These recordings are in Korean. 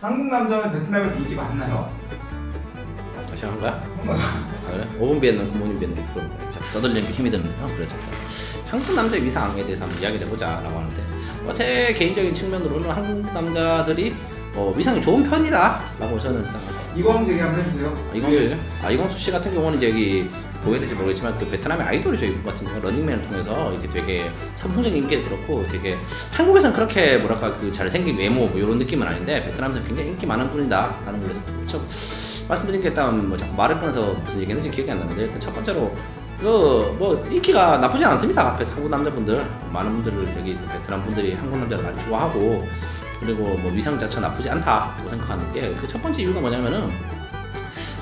한국 남자는 베트남에서 인기 많나요? 다시 한 거야? 아, 그래? 5분 비에는 부모님 비에는 100%입니다. 자, 떠들리는 게 힘이 드는데요. 그래서 한국 남자의 위상에 대해서 한번 이야기를 해보자라고 하는데 어, 제 개인적인 측면으로는 한국 남자들이 어, 위상이 좋은 편이다라고 저는 일단 이광수 얘기 한번 해주세요. 아, 이광수 아 이광수 씨 같은 경우는 이제 여기 보여될지 모르겠지만 그 베트남의 아이돌이죠 이분 같은 경우 런닝맨을 통해서 이렇게 되게 선풍적인 인기를 끌었고 되게 한국에서는 그렇게 뭐랄까 그 잘생긴 외모 뭐 이런 느낌은 아닌데 베트남에서 굉장히 인기 많은 분이다라는 걸로 좀 말씀드린 게 일단 뭐 자꾸 말을 끊어서 무슨 얘기했는지 기억이 안 나는데 일단 첫 번째로 그뭐 인기가 나쁘지 않습니다. 한국 남자분들 많은 분들을 여기 베트남 분들이 한국 남자를 많이 좋아하고 그리고 뭐 위상 자체 나쁘지 않다고 생각하는 게 그 첫 번째 이유가 뭐냐면은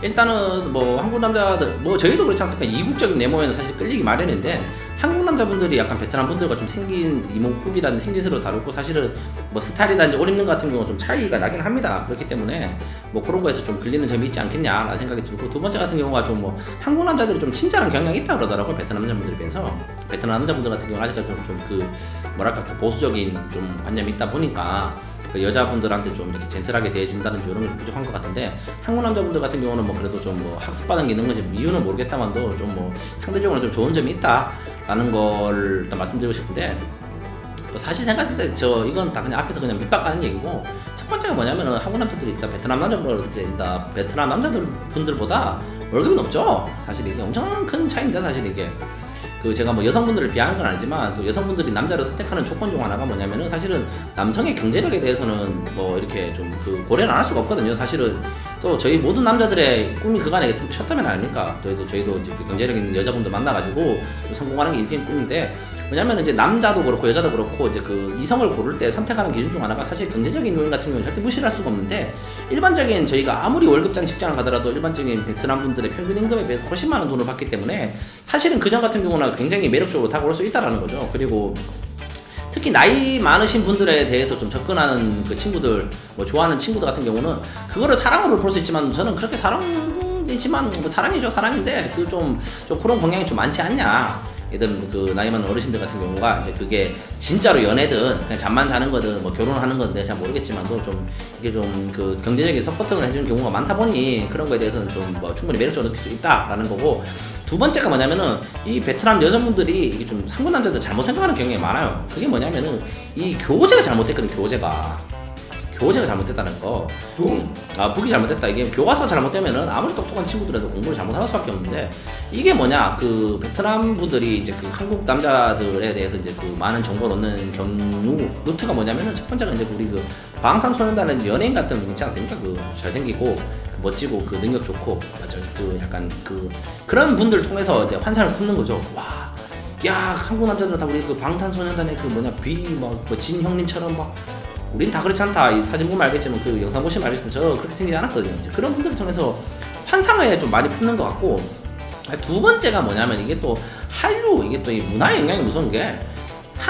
일단은 뭐 한국 남자들 뭐 저희도 그렇지 않습니까? 이국적인 내모에는 사실 끌리기 마련인데 한국 남자분들이 약간 베트남 분들과 좀 생긴 이목구비라는 생긴새로 다르고 사실은 뭐 스타일이라든지 옷 입는 것 같은 경우 좀 차이가 나긴 합니다. 그렇기 때문에 뭐 그런 거에서 좀 끌리는 점이 있지 않겠냐라는 생각이 들고 두 번째 같은 경우가 좀 뭐 한국 남자들이 좀 친절한 경향이 있다 그러더라고요 베트남 남자분들에 비해서. 베트남 남자분들 같은 경우 아직까지 좀그 뭐랄까 그 보수적인 좀 관념이 있다 보니까 그 여자분들한테 좀 이렇게 젠틀하게 대해준다는 이런 게좀 부족한 것 같은데 한국 남자분들 같은 경우는 뭐 그래도 좀 뭐 학습받은 게 있는 건지 이유는 모르겠다만도 좀 뭐 상대적으로 좀 좋은 점이 있다라는 걸 일단 말씀드리고 싶은데 뭐 사실 생각했을 때 저 이건 다 그냥 앞에서 그냥 밑밥 가는 얘기고 첫 번째가 뭐냐면은 한국 남자들이 일단 베트남 남자분들 일단 베트남 남자들 분들보다 월급이 높죠? 사실 이게 엄청 큰 차이입니다 사실 이게 그 제가 뭐 여성분들을 비하하는 건 아니지만 또 여성분들이 남자를 선택하는 조건 중 하나가 뭐냐면은 사실은 남성의 경제력에 대해서는 뭐 이렇게 좀 그 고려는 안 할 수가 없거든요. 사실은 또 저희 모든 남자들의 꿈이 그거 아니겠습니까? 셔터맨 아닙니까? 저희도 저희도 이제 그 경제력 있는 여자분들 만나가지고 성공하는 게 인생의 꿈인데 왜냐면 이제 남자도 그렇고 여자도 그렇고 이제 그 이성을 고를 때 선택하는 기준 중 하나가 사실 경제적인 요인 같은 경우는 절대 무시할 수가 없는데 일반적인 저희가 아무리 월급장 직장을 가더라도 일반적인 베트남 분들의 평균 임금에 비해서 훨씬 많은 돈을 받기 때문에 사실은 그전 같은 경우는 굉장히 매력적으로 다가올 수 있다라는 거죠. 그리고 특히 나이 많으신 분들에 대해서 좀 접근하는 그 친구들, 뭐 좋아하는 친구들 같은 경우는 그거를 사랑으로 볼 수 있지만 저는 그렇게 사랑이지만 뭐 사랑이죠 사랑인데 그 좀 좀 그런 경향이 좀 많지 않냐. 예든 그 나이 많은 어르신들 같은 경우가 이제 그게 진짜로 연애든 그냥 잠만 자는 거든 뭐 결혼하는 건데 잘 모르겠지만도 좀 이게 좀 그 경제적인 서포트를 해주는 경우가 많다 보니 그런 거에 대해서는 좀 뭐 충분히 매력적으로 느낄 수 있다라는 거고 두 번째가 뭐냐면은 이 베트남 여성분들이 이게 좀 한국 남자들 잘못 생각하는 경향이 많아요. 그게 뭐냐면은 이 교제가 잘못됐거든 교제가 교제가 잘못됐다는 거. 또? 이- 아 북이 잘못됐다. 이게 교과서가 잘못되면은 아무리 똑똑한 친구들에도 공부를 잘못할 수밖에 없는데 이게 뭐냐 그 베트남 분들이 이제 그 한국 남자들에 대해서 이제 그 많은 정보를 얻는 경우 루트가 뭐냐면은 첫 번째가 이제 우리 그 방탄소년단은 연예인 같은 분 있지 않습니까? 그 잘생기고 그 멋지고 그 능력 좋고? 그 약간 그 그런 분들 통해서 이제 환상을 품는 거죠. 와. 야 한국 남자들은 다 우리 그 방탄소년단의 그 뭐냐 비막뭐 진 형님처럼 막 우린 다 그렇지 않다. 이 사진 보면 알겠지만 그 영상 보시면 알겠지만 저 그렇게 생기지 않았거든요. 그런 분들을 통해서 환상을 좀 많이 품는 것 같고 두 번째가 뭐냐면 이게 또 한류 이게 또 이 문화의 영향이 무서운 게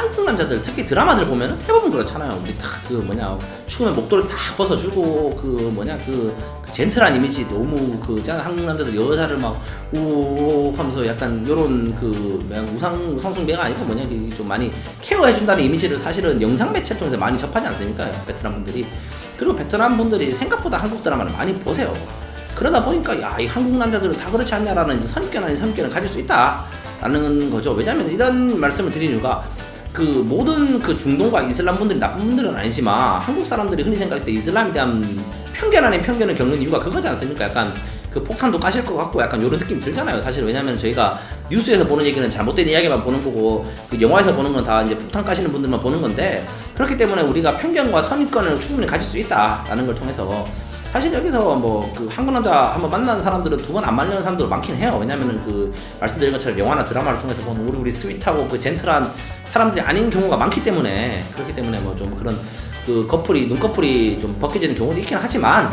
한국 남자들 특히 드라마들 보면 대부분 그렇잖아요. 우리 다 그 뭐냐 추우면 목도리 딱 벗어주고 그 뭐냐 그, 그 젠틀한 이미지 너무 그 짠 한국 남자들 여자를 막우 하면서 약간 요런 그 우상 우상숭배가 아니고 뭐냐 이게 좀 많이 케어해준다는 이미지를 사실은 영상 매체 통해서 많이 접하지 않습니까 베트남 분들이 그리고 베트남 분들이 생각보다 한국 드라마를 많이 보세요. 그러다 보니까 야 이 한국 남자들은 다 그렇지 않냐라는 선입견 아닌 선입견을 가질 수 있다 라는 거죠. 왜냐하면 이런 말씀을 드린 이유가 그 모든 그 중동과 이슬람 분들이 나쁜 분들은 아니지만 한국 사람들이 흔히 생각했을 때 이슬람에 대한 편견 아닌 편견을 겪는 이유가 그거지 않습니까? 약간 그 폭탄도 까실 것 같고 약간 이런 느낌이 들잖아요. 사실 왜냐면 저희가 뉴스에서 보는 얘기는 잘못된 이야기만 보는 거고 그 영화에서 보는 건 다 이제 폭탄 까시는 분들만 보는 건데 그렇기 때문에 우리가 편견과 선입견을 충분히 가질 수 있다라는 걸 통해서 사실 여기서 뭐 그 한국 남자 한번 만나는 사람들은 두 번 안 만나는 사람들 많긴 해요. 왜냐면은 그 말씀드린 것처럼 영화나 드라마를 통해서 보는 우리 우리 스윗하고 그 젠틀한 사람들이 아닌 경우가 많기 때문에 그렇기 때문에 뭐 좀 그런 그 커플이 눈꺼풀이 좀 벗겨지는 경우도 있긴 하지만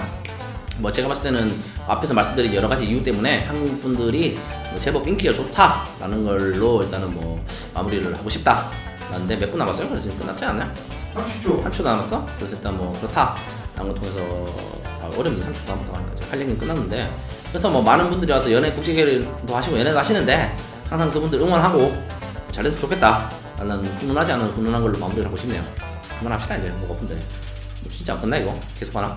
뭐 제가 봤을 때는 앞에서 말씀드린 여러 가지 이유 때문에 한국 분들이 뭐 제법 인기가 좋다라는 걸로 일단은 뭐 마무리를 하고 싶다. 라는데 몇 분 남았어요? 그래서 지금 끝났지 않나요? 30초. 한초 남았어? 그래서 일단 뭐 그렇다 라는 걸 통해서 아, 어렵네. 30초 남았다고 하니까. 지금 할 얘기는 끝났는데. 그래서 뭐 많은 분들이 와서 연애 국제결혼도 하시고 연애도 하시는데 항상 그분들 응원하고 잘돼서 좋겠다. 라는 훈훈하지 않은 훈훈한 걸로 마무리를 하고 싶네요. 그만합시다 이제. 뭐 없는데. 뭐 진짜 안 끝나 이거? 계속 하나